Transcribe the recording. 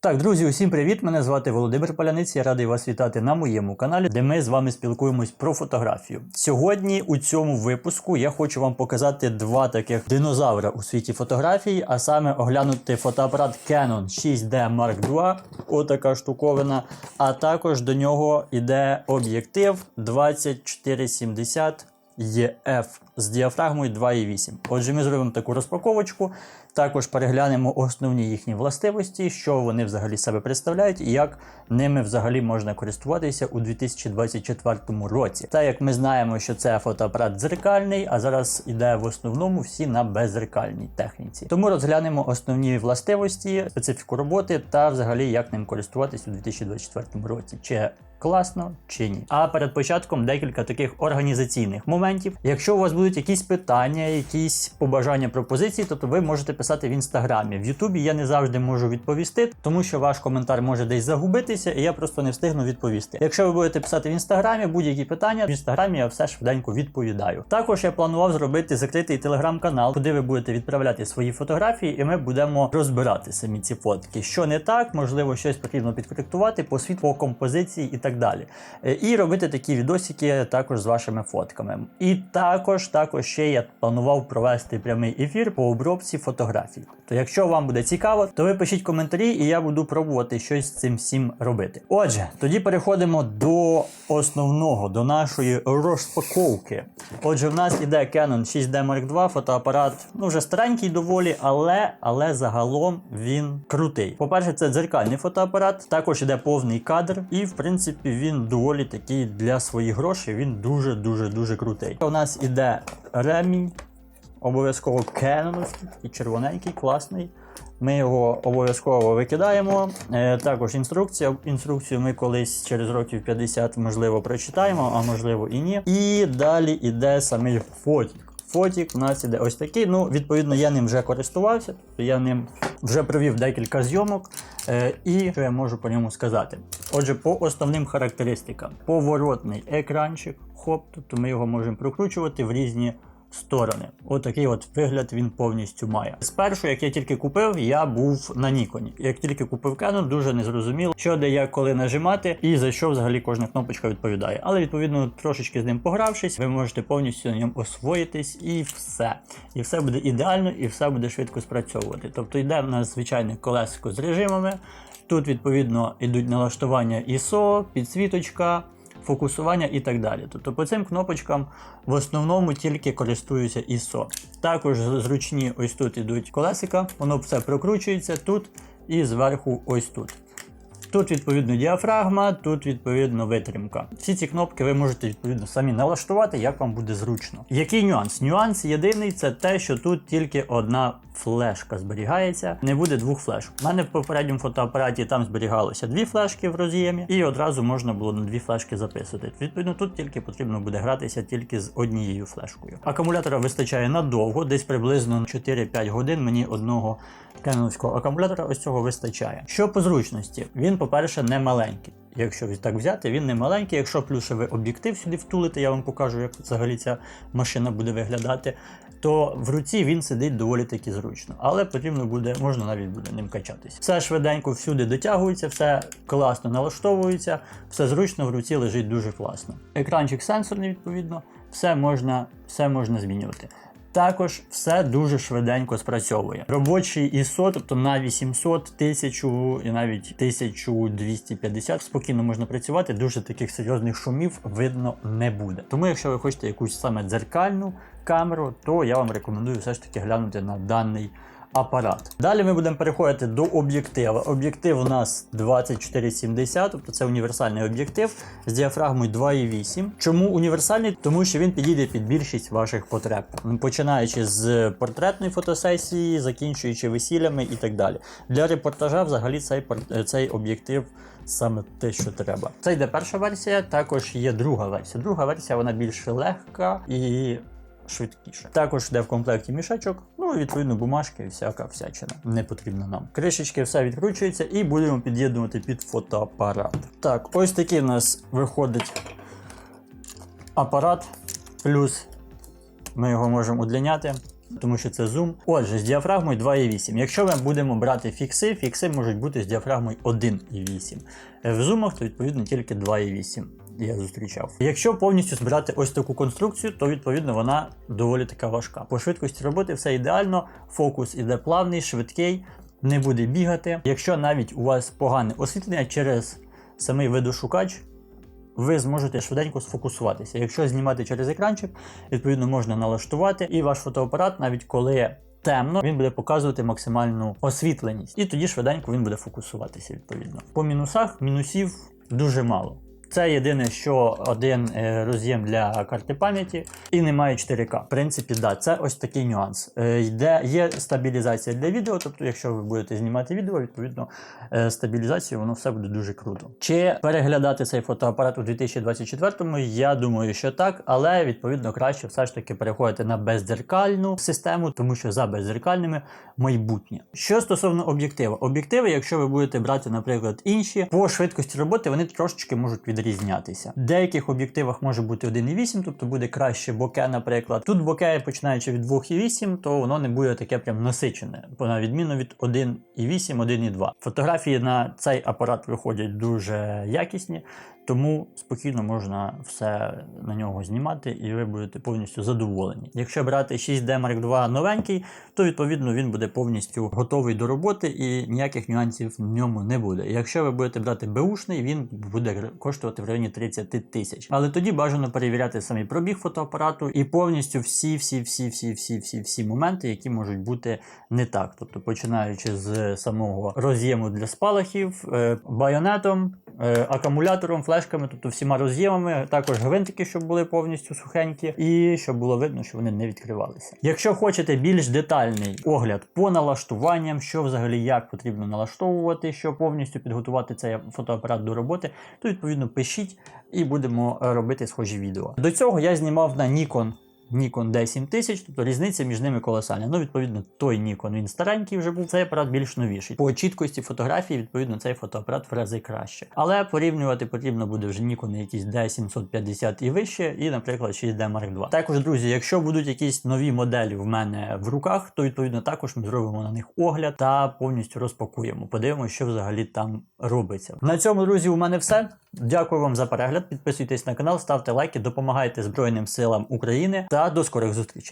Так, друзі, усім привіт! Мене звати Володимир Поляниць. Я радий вас вітати на моєму каналі, де ми з вами спілкуємось про фотографію. Сьогодні у цьому випуску я хочу вам показати два таких динозавра у світі фотографії, а саме оглянути фотоапарат Canon 6D Mark II, отака штуковина. А також до нього йде об'єктив 2470 EF з діафрагмою 2,8. Отже, ми зробимо таку розпаковочку. Також переглянемо основні їхні властивості, що вони взагалі себе представляють і як ними взагалі можна користуватися у 2024 році. Так як ми знаємо, що це фотоапарат дзеркальний, а зараз іде в основному всі на беззеркальній техніці. Тому розглянемо основні властивості, специфіку роботи та взагалі як ним користуватися у 2024 році. Чи Класно чи ні. А перед початком декілька таких організаційних моментів. Якщо у вас будуть якісь питання, якісь побажання пропозиції, то, то ви можете писати в інстаграмі. В Ютубі я не завжди можу відповісти, тому що ваш коментар може десь загубитися, і я просто не встигну відповісти. Якщо ви будете писати в інстаграмі будь-які питання, в інстаграмі я все швиденько відповідаю. Також я планував зробити закритий телеграм-канал, куди ви будете відправляти свої фотографії, і ми будемо розбирати самі ці фотки. Що не так, можливо, щось потрібно підкоректувати по світ, по композиції і так далі. Е, І робити такі відосики також з вашими фотками. І також, також ще я планував провести прямий ефір по обробці фотографій. То якщо вам буде цікаво, то ви пишіть коментарі, і я буду пробувати щось з цим всім робити. Отже, тоді переходимо до основного, до нашої розпаковки. Отже, в нас іде Canon 6D Mark II, фотоапарат, ну вже старенький доволі, але, але загалом він крутий. По-перше, це дзеркальний фотоапарат, також іде повний кадр, і в принципі він доволі такий для своїх грошей. Він дуже дуже крутий. У нас іде ремінь, обов'язково кеноновський і червоненький, класний. Ми його обов'язково викидаємо. Е, також інструкція. Інструкцію ми колись через років 50 можливо прочитаємо, а можливо і ні. І далі йде самий фотік. Фотік у нас іде ось такий. Ну, відповідно, я ним вже користувався, я ним вже провів декілька зйомок. Е, і що я можу по ньому сказати? Отже, по основним характеристикам: поворотний екранчик, хоп, тобто ми його можемо прокручувати в різні сторони. Отакий от вигляд він повністю має. Спершу, як я тільки купив, я був на Ніконі. Як тільки купив Canon, дуже незрозуміло, що де як коли нажимати і за що взагалі кожна кнопочка відповідає. Але відповідно трошечки з ним погравшись, ви можете повністю на ньому освоїтись і все. І все буде ідеально, і все буде швидко спрацьовувати. Тобто йде в нас звичайне колесико з режимами. Тут відповідно йдуть налаштування ISO, підсвіточка фокусування і так далі. Тобто по цим кнопочкам в основному тільки користуюся ISO. Також зручні ось тут ідуть колесика, воно все прокручується тут і зверху ось тут. Тут, відповідно, діафрагма, тут, відповідно, витримка. Всі ці кнопки ви можете відповідно самі налаштувати, як вам буде зручно. Який нюанс? Нюанс єдиний це те, що тут тільки одна флешка зберігається, не буде двох флешок. У мене в попередньому фотоапараті там зберігалося дві флешки в роз'ємі, і одразу можна було на дві флешки записувати. Відповідно, тут тільки потрібно буде гратися тільки з однією флешкою. Акумулятора вистачає надовго, десь приблизно 4-5 годин мені одного кеновського акумулятора ось цього вистачає. Що по зручності? Він, по-перше, не маленький. Якщо так взяти, він не маленький. Якщо плюсовий об'єктив сюди втулити, я вам покажу, як взагалі ця машина буде виглядати. То в руці він сидить доволі таки зручно, але потрібно буде, можна навіть буде ним качатись. Все швиденько всюди дотягується, все класно налаштовується, все зручно в руці лежить дуже класно. Екранчик сенсорний, відповідно, все можна, все можна змінювати. Також все дуже швиденько спрацьовує. Робочий ISO, тобто на 800, 1000 і навіть 1250 спокійно можна працювати. Дуже таких серйозних шумів видно не буде. Тому, якщо ви хочете якусь саме дзеркальну камеру, то я вам рекомендую все ж таки глянути на даний апарат. Далі ми будемо переходити до об'єктива. Об'єктив у нас 2470, тобто це універсальний об'єктив з діафрагмою 2,8. Чому універсальний? Тому що він підійде під більшість ваших потреб, починаючи з портретної фотосесії, закінчуючи весіллями і так далі. Для репортажа взагалі цей, цей об'єктив. Саме те, що треба. Це йде перша версія, також є друга версія. Друга версія вона більш легка і швидкіше. Також йде в комплекті мішечок, ну і відповідно бумажки, всяка всячина не потрібна нам. Кришечки все відкручується і будемо під'єднувати під фотоапарат. Так, ось такий в нас виходить апарат, плюс ми його можемо удлиняти. тому що це зум. Отже, з діафрагмою 2,8. Якщо ми будемо брати фікси, фікси можуть бути з діафрагмою 1,8. Е, В зумах то відповідно тільки 2,8. Я зустрічав. Якщо повністю збирати ось таку конструкцію, то відповідно вона доволі така важка. По швидкості роботи все ідеально, фокус іде плавний, швидкий, не буде бігати. Якщо навіть у вас погане освітлення через самий видошукач, ви зможете швиденько сфокусуватися. Якщо знімати через екранчик, відповідно можна налаштувати, і ваш фотоапарат, навіть коли темно, він буде показувати максимальну освітленість. І тоді швиденько він буде фокусуватися відповідно. По мінусах мінусів дуже мало. Це єдине, що один е, роз'єм для карти пам'яті і немає 4К. В принципі, да, це ось такий нюанс. Е, йде, є стабілізація для відео, тобто, якщо ви будете знімати відео, відповідно е, стабілізацію, воно все буде дуже круто. Чи переглядати цей фотоапарат у 2024-му? Я думаю, що так, але відповідно краще все ж таки переходити на бездзеркальну систему, тому що за бездзеркальними майбутнє. Що стосовно об'єктива, об'єктиви, якщо ви будете брати, наприклад, інші, по швидкості роботи вони трошечки можуть відрізнятися. В деяких об'єктивах може бути 1,8, тобто буде краще боке, наприклад. Тут боке, починаючи від 2,8, то воно не буде таке прям насичене, на відміну від 1,8, 1,2. Фотографії на цей апарат виходять дуже якісні. Тому спокійно можна все на нього знімати, і ви будете повністю задоволені. Якщо брати 6D Mark II новенький, то відповідно він буде повністю готовий до роботи і ніяких нюансів в ньому не буде. Якщо ви будете брати беушний, він буде коштувати в районі 30 тисяч. Але тоді бажано перевіряти самий пробіг фотоапарату і повністю всі, всі, всі, всі, всі, всі, всі моменти, які можуть бути не так. Тобто починаючи з самого роз'єму для спалахів, е, байонетом, е, акумулятором, флешками, тобто всіма роз'ємами, також гвинтики, щоб були повністю сухенькі, і щоб було видно, що вони не відкривалися. Якщо хочете більш детальний огляд по налаштуванням, що взагалі як потрібно налаштовувати, щоб повністю підготувати цей фотоапарат до роботи, то відповідно пишіть і будемо е, робити схожі відео. До цього я знімав на Nikon Nikon D7000, тобто різниця між ними колосальна. Ну, відповідно, той Nikon він старенький вже був, цей апарат більш новіший. По чіткості фотографії, відповідно, цей фотоапарат в рази краще. Але порівнювати потрібно буде вже Nikon якісь D750 і вище, і, наприклад, 6D Mark II. Також, друзі, якщо будуть якісь нові моделі в мене в руках, то відповідно також ми зробимо на них огляд та повністю розпакуємо. Подивимося, що взагалі там робиться. На цьому, друзі, у мене все. Дякую вам за перегляд. Підписуйтесь на канал, ставте лайки, допомагайте Збройним силам України та до скорих зустрічей.